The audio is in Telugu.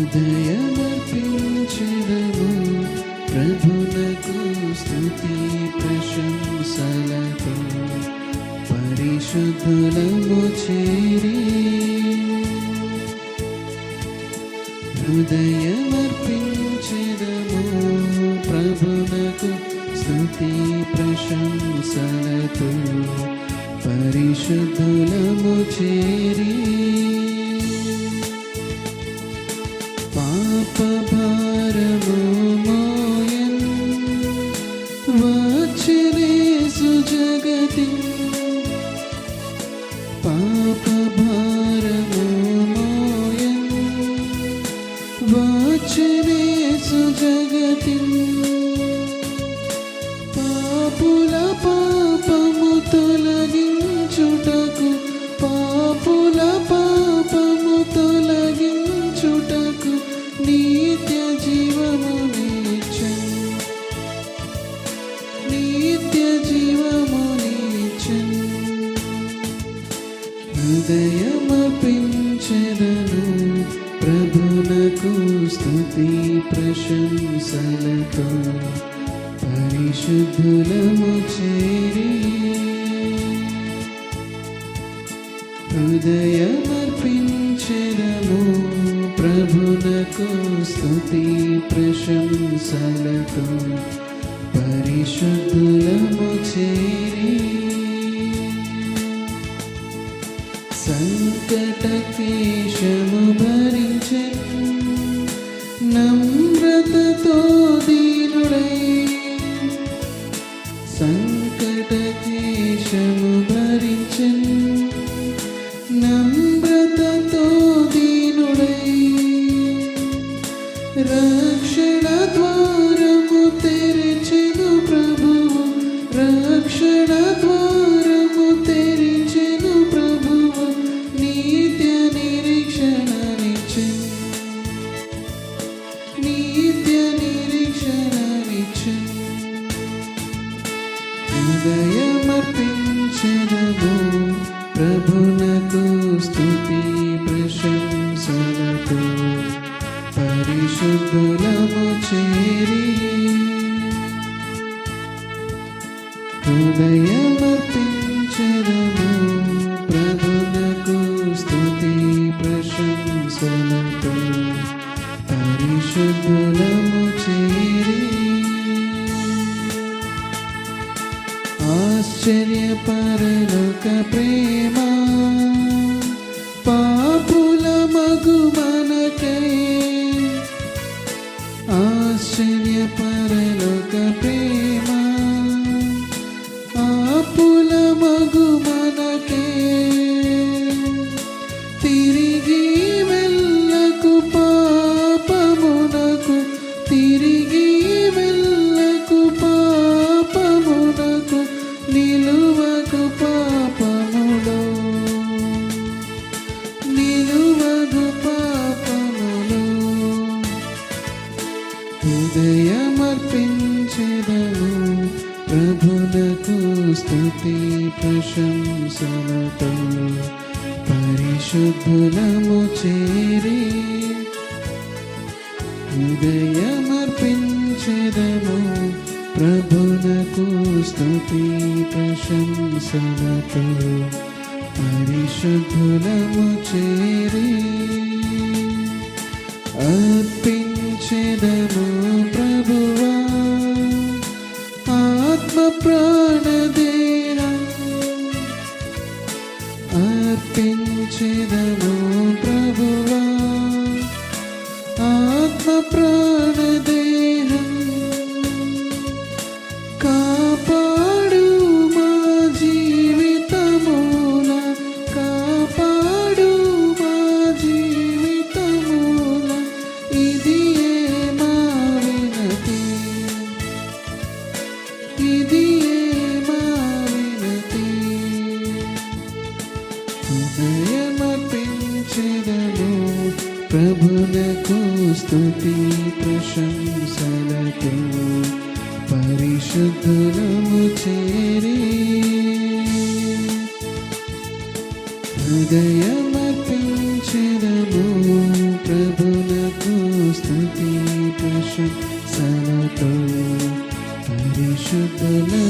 హృదయమర్పించెదము ప్రభునకు స్తుతి ప్రశంసలతో పరిశుద్ధులము చేరి. హృదయమర్పించెదము ప్రభునకు స్తుతి ప్రశంసలతో పరిశుద్ధులము చేరి. వచ్చినేసు జగతి పాపుల పాపము తొలగించుటకు పాపుల పాపము తొలగించుటకు నిత్య జీవము నిత్య జీవము స్థుతి ప్రశంసలతో పరిశుద్ధులము చేరి హృదయమర్పించెదము ప్రభునకు స్థుతి ప్రశంసలతో పరిశుద్ధులము చేరి santo. హృదయమర్పించదము ప్రభునకు స్థుతి ప్రశంసలతో పరిశుద్ధులము చేరి హృదయ ఆశ్చర్యపరలోక ప్రేమ పాపుల మగుమన హృదయమర్పించెదము. ప్రభునకు స్థుతి ప్రశంసలతో పరిశుద్ధులము చేరి హృదయమర్పించెదము. ప్రభునకు స్థుతి ప్రశంసలతో పరిశుద్ధులము చేరి అర్పించెదము ప్రభువా. ఆత్మ ప్రాణదేహం ప్రభునకు స్తుతి ప్రశంసలతో పరిశుద్ధులము చేరి హృదయమర్పించెదము to believe.